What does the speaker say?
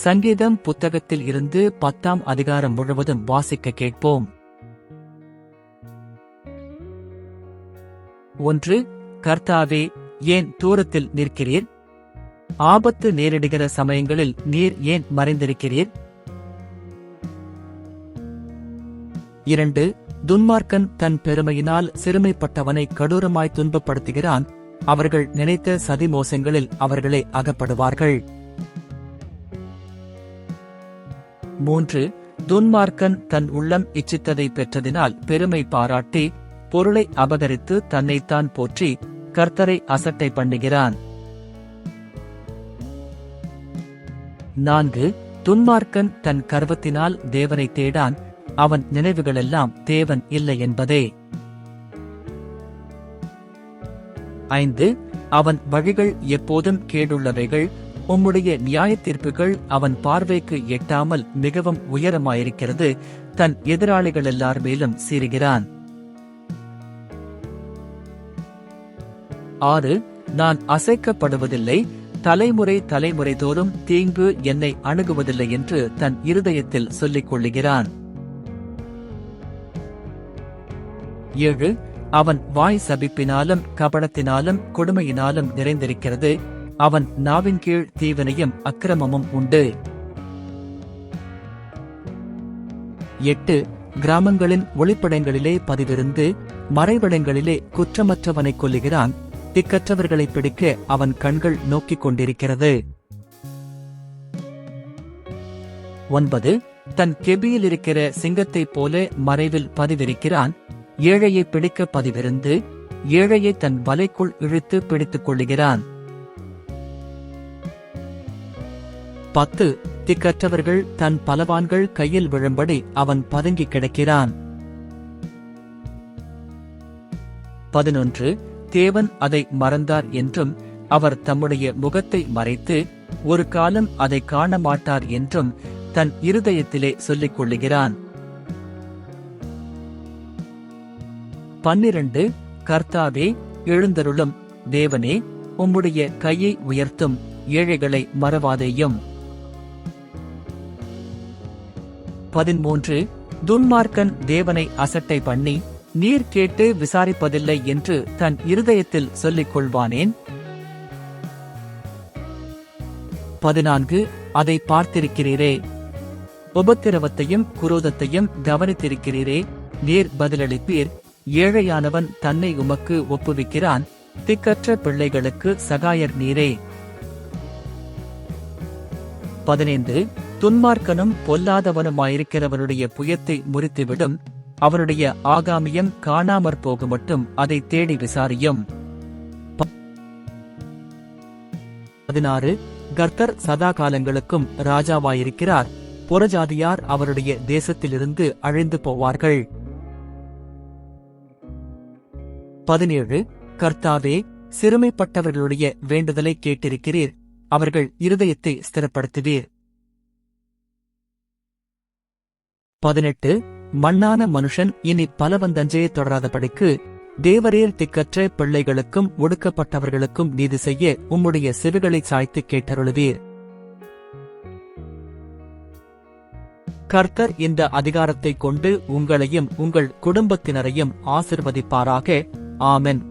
சங்கீதம் புத்தகத்தில் இருந்து பத்தாம் அதிகாரம் முழுவதும் வாசிக்க கேட்போம். ஒன்று கர்த்தாவே ஏன் தூரத்தில் நிற்கிறீர்? ஆபத்து நேரிடுகிற சமயங்களில் நீர் ஏன் மறைந்திருக்கிறீர்? இரண்டு துன்மார்க்கன் தன் பெருமையினால் சிறுமைப்பட்டவனை கடூரமாய் துன்பப்படுத்துகிறான். அவர்கள் நினைத்த சதி அவர்களை அவர்களே அகப்படுவார்கள். மூன்று துன்மார்க்கன் தன் உள்ளம் இச்சித்ததை பெற்றதினால் பெருமை பாராட்டி பொருளை அபகரித்து தன்னைத்தான் போற்றி கர்த்தரை அசட்டை பண்ணுகிறான். நான்கு துன்மார்க்கன் தன் கர்வத்தினால் தேவனை தேடான் அவன் நினைவுகளெல்லாம் தேவன் இல்லை என்பதே. ஐந்து அவன் வழிகள் எப்போதும் கேடுள்ளவைகள் உம்முடைய நியாய தீர்ப்புகள் அவன் பார்வைக்கு எட்டாமல் மிகவும் உயரமாயிருக்கிறது. தன் எதிராளிகள் எல்லார் மேலும் சீறுகிறான். ஆறு நான் அசைக்கப்படுவதில்லை. தலைமுறை தலைமுறை தோறும் தீங்கு என்னை அணுகுவதில்லை என்று தன் இருதயத்தில் சொல்லிக் கொள்ளுகிறான். ஏழு அவன் வாய் சபிப்பினாலும் கபடத்தினாலும் கொடுமையினாலும் நிறைந்திருக்கிறது. அவன் நாவின் கீழ் தீவினையும் அக்கிரமமும் உண்டு. எட்டு கிராமங்களின் ஒளிப்படங்களிலே பதிவிருந்து மறைவிடங்களிலே குற்றமற்றவனைக் கொல்லுகிறான். திக்கற்றவர்களை பிடிக்க அவன் கண்கள் நோக்கிக் கொண்டிருக்கிறது. ஒன்பது தன் கெபியில் இருக்கிற சிங்கத்தைப் போல மறைவில் பதிவிருக்கிறான். ஏழையை பிடிக்க பதிவிருந்து ஏழையை தன் வலைக்குள் இழுத்து பிடித்துக் கொள்ளுகிறான். பத்து திக்கற்றவர்கள் தன் பலவான்கள் கையில் விழும்படி அவன் பதுங்கி கிடக்கிறான். பதினொன்று தேவன் அதை மறந்தார் என்றும் அவர் தம்முடைய முகத்தை மறைத்து ஒரு காலம் அதை காண மாட்டார் என்றும் தன் இருதயத்திலே சொல்லிக் கொள்ளுகிறான். பன்னிரண்டு கர்த்தாவே எழுந்தருளும் தேவனே உம்முடைய கையை உயர்த்தும் ஏழைகளை மறவாதேயும். பதிமூன்று துன்மார்க்கன் தேவனை அசட்டை பண்ணி நீர் கேட்டு விசாரிப்பதில்லை என்று தன் இருதயத்தில் சொல்லிக் கொள்வானேன்? பதினான்கு அதை பார்த்திருக்கிறீரே. உபத்திரவத்தையும் குரோதத்தையும் கவனித்திருக்கிறீரே. நீர் பதிலளிப்பீர். ஏழையானவன் தன்னை உமக்கு ஒப்புவிக்கிறான். திக்கற்ற பிள்ளைகளுக்கு சகாயர் நீரே. பதினைந்து துன்மார்க்கனும் பொல்லாதவனுமாயிருக்கிறவனுடைய புயத்தை முறித்துவிடும். அவனுடைய ஆகாமியம் காணாமற் போகுமட்டும் அதை தேடி விசாரியும். பதினாறு. கர்த்தர் சதா காலங்களுக்கும் ராஜாவாயிருக்கிறார். புறஜாதியார் அவருடைய தேசத்திலிருந்து அழிந்து போவார்கள். பதினேழு. கர்த்தாவே சிறுமைப்பட்டவர்களுடைய வேண்டுதலை கேட்டிருக்கிறீர். அவர்கள் இருதயத்தை ஸ்திரப்படுத்துவீர். பதினெட்டு மண்ணான மனுஷன் இனி பலவந்தஞ்சே தொடராதபடிக்கு தேவரேர் திக்கற்ற பிள்ளைகளுக்கும் ஒடுக்கப்பட்டவர்களுக்கும் நீதி செய்ய உம்முடைய செவிகளை சாய்த்து கேட்டருளுவீர். கர்த்தர் இந்த அதிகாரத்தைக் கொண்டு உங்களையும் உங்கள் குடும்பத்தினரையும் ஆசிர்வதிப்பாராக. ஆமென்.